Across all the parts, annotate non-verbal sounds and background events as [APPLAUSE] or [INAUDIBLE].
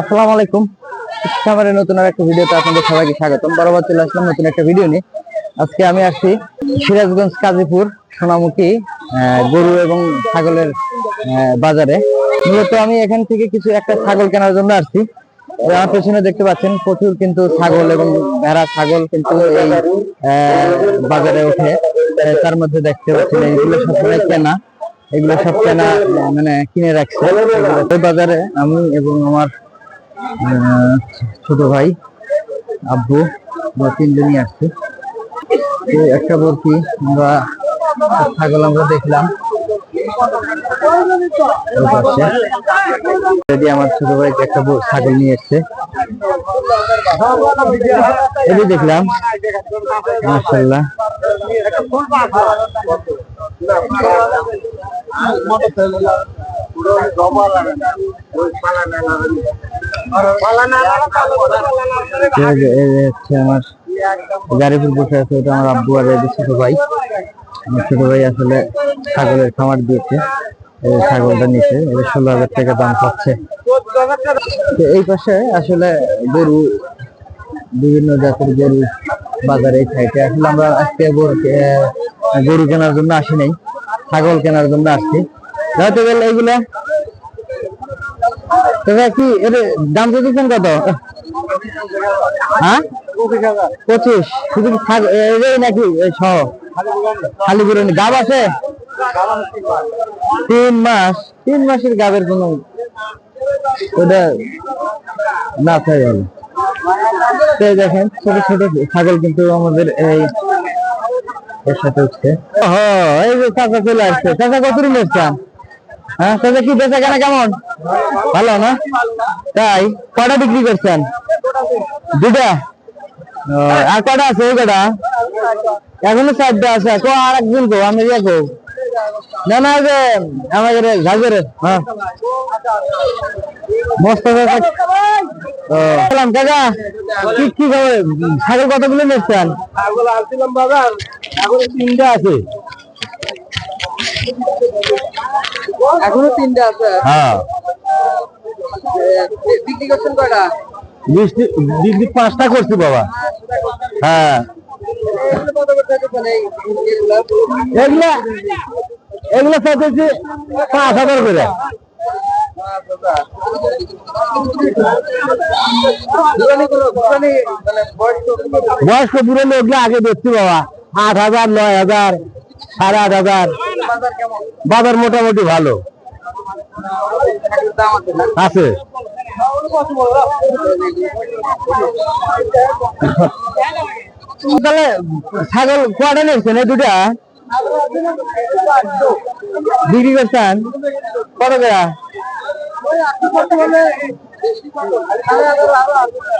আসসালামু আলাইকুম। খামারের নতুন আর একটা ভিডিওতে আপনাদের সবাইকে স্বাগতম। বরাবর চলে আসলাম নতুন একটা ভিডিও নিয়ে। আজকে আমি আসছি সিরাজগঞ্জ, কাজীপুর, সোনামুখী গরু এবং ছাগলের বাজারে। মূলত আমি এখান থেকে কিছু একটা ছাগল কেনার জন্য আসছি। আমার পেছনে দেখতে পাচ্ছেন, প্রচুর কিন্তু ছাগল এবং ভেড়া ছাগল কিন্তু এই বাজারে ওঠে। তার মধ্যে দেখতে পাচ্ছেন এইগুলো সবসময় কেনা। এগুলো সব কেনা মানে কিনে রাখছে। বাজারে আমি এবং আমার ছোট ভাই, আব্বু, আমরা তিনজনই আসছি তো একটা বলছি আমরা ছাগল আমরা দেখলাম। এদিকে আমার ছোট ভাই একটা ছাগল নিয়ে এসছে। এটি দেখলাম। যে আমার গাড়িপুর বসে আছে, ওটা আমার আব্বু আর ছোট ভাই। আমার ছোট ভাই আসলে ছাগলের খামার দিয়েছে। ছাগলটা নিচে ষোলো হাজার টাকা দাম পাচ্ছে। এই পাশে আসলে গরু, বিভিন্ন জাতের গরু বাজারে খাইতে। আসলে আমরা আজকে গরু কেনার জন্য আসি নাই, ছাগল কেনার জন্য আসছি। যাইতে গেলে এইগুলা তবে কি এর দাম দিচ্ছেন কত? হ্যাঁ? পঁচিশ। শুধু নাকি খালি গাব আছে? তিন মাস। তিন মাসের গাবের ওটা না চাই ভালো দেখেন, ছোট ছোট ছাগল কিন্তু আমাদের এই এর সাথে উঠছে। এই যে চাচা চলে আসছে। চাচা কত দিন এসছেন হ্যাঁ চাচা কি বেচা কেনা কেমন? ভালো না? তাই, কটা বিক্রি করছেন? দুটা আর কটা আছে ওই কটা? এখনও চারটা আছে, কো আর একজন কো, আমি কো। না না, যে আমাদের ঘাজরে হ্যাঁ। মস্ত ও কাকা, কি কি খবর? ছাগল কতগুলো নিচ্ছেন? ছাগল আসছিলাম বাজার, এখন তিনটা আছে। এখনও তিনটা আছে? হ্যাঁ। বিক্রি করছেন কয়টা? বৃষ্টি বৃষ্টি পাঁচটা করছি বাবা। হ্যাঁ। এগুলা এগুলো চাইতেছি পাঁচ হাজার করে। বয়স্ক পুরনো এগুলো আগে দেখছি বাবা। আট হাজার নয় হাজার। সাড়ে আট হাজার বাজার মোটামুটি ভালো। আছে। তাহলে ছাগল কটা নিয়েছেন এই দুটা বিক্রি করছেন? কত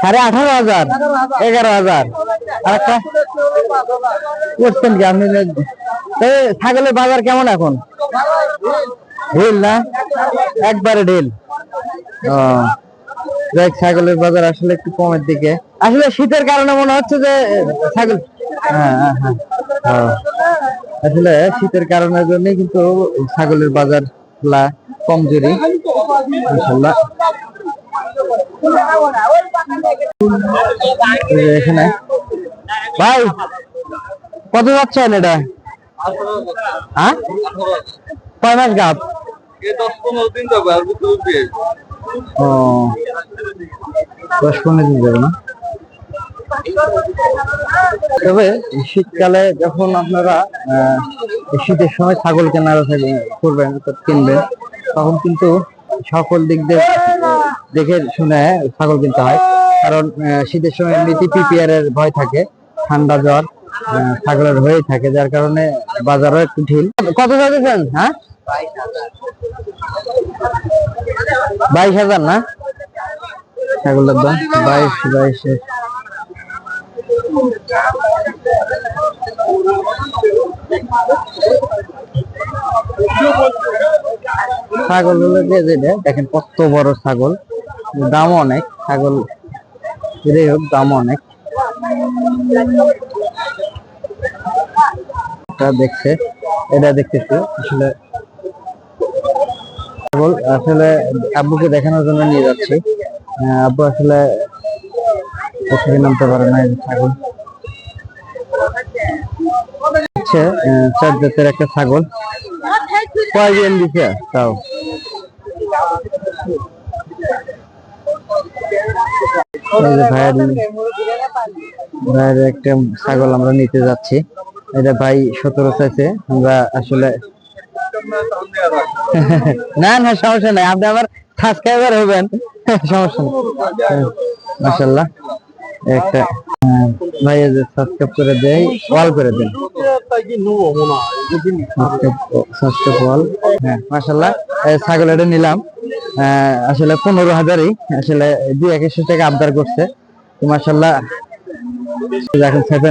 সাড়ে আঠারো হাজার, এগারো হাজার। আর একটা? করছেন কি? আপনি ছাগলের বাজার কেমন এখন? ঢিল না? একবারে ঢিল। দেখ, ছাগলের বাজার আসলে একটু কমের দিকে। আসলে শীতের কারণে মনে হচ্ছে যে, ছাগল হ্যাঁ হ্যাঁ হ্যাঁ। আসলে শীতের কারণের জন্য কিন্তু ছাগলের বাজারগুলা কমজোরি এখানে। ভাই, কত যাচ্ছেন এটা? হ্যাঁ? কয় মাস গাপ ও দশ পনেরো দিন যাবে না? তবে শীতকালে যখন আপনারা আহ, শীতের সময় ছাগল কেনার করবেন কিনবেন তখন কিন্তু সকল দিক দিয়ে দেখে শুনে ছাগল কিনতে হয়। কারণ শীতের সময় এমনিতেই পিপিআর এর ভয় থাকে ঠান্ডা জ্বর ছাগলের হয়ে থাকে যার কারণে বাজারও একটু ঢিল। কত যাচ্ছেন হ্যাঁ? বাইশ হাজার না? ছাগলের দাম বাইশ বাইশ। ছাগল হলো যে যেটা দেখেন কত বড় ছাগল। দাম অনেক ছাগল। যাই হোক দাম অনেক। দেখছে, এটা দেখতেছি। আসলে আসলে আব্বুকে দেখানোর জন্য নিয়ে যাচ্ছি। আব্বু আসলে থেকে নামতে পারে না ছাগল। হচ্ছে চার জাতের একটা ছাগল। কয় দিন দিছে? তাও। ভাইয়ের ভাইয়ের একটা ছাগল আমরা নিতে যাচ্ছি। এটা ভাই সতেরো চাইছে। আমরা আসলে [LAUGHS] না না সমস্যা নাই। আপনি আবার সাবস্ক্রাইবার হবেন। [LAUGHS] সমস্যা নেই। মাশাল্লাহ একটা হ্যাঁ, ভাই করে দেন। হ্যাঁ মাশাল্লাহ এই ছাগল এটা নিলাম। আসলে পনেরো হাজারই। আসলে দুই টাকা আবদার করছে। তো মাশাল্লাহ এখন ছেপে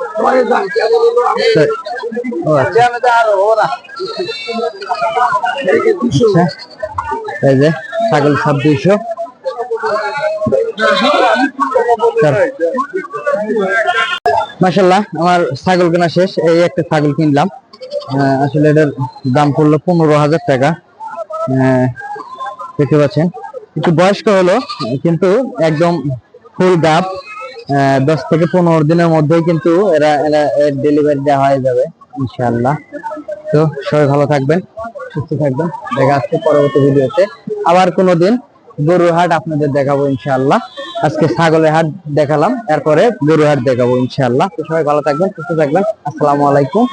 এই যে ছাগল সব দুইশো। মাসাল্লাহ আমার ছাগল কেনা শেষ। এই একটা ছাগল কিনলাম। আহ, আসলে এটার দাম পড়ল পনেরো হাজার টাকা। আহ, দেখতে পাচ্ছেন। একটু বয়স্ক হলো কিন্তু একদম ফুল গাপ দশ থেকে পনেরো দিনের মধ্যেই কিন্তু এরা এরা ডেলিভারি দেওয়া হয়ে যাবে, ইনশাআল্লাহ। তো সবাই ভালো থাকবেন, সুস্থ থাকবেন। দেখা আসছে পরবর্তী ভিডিওতে। আবার কোনো দিন গরুর হাট আপনাদের দেখাবো ইনশাল্লাহ আজকে ছাগলের হাট দেখালাম, এরপরে গরুর হাট দেখাবো ইনশাল্লাহ তো সবাই ভালো থাকবেন, সুস্থ থাকবেন। আসসালামু আলাইকুম।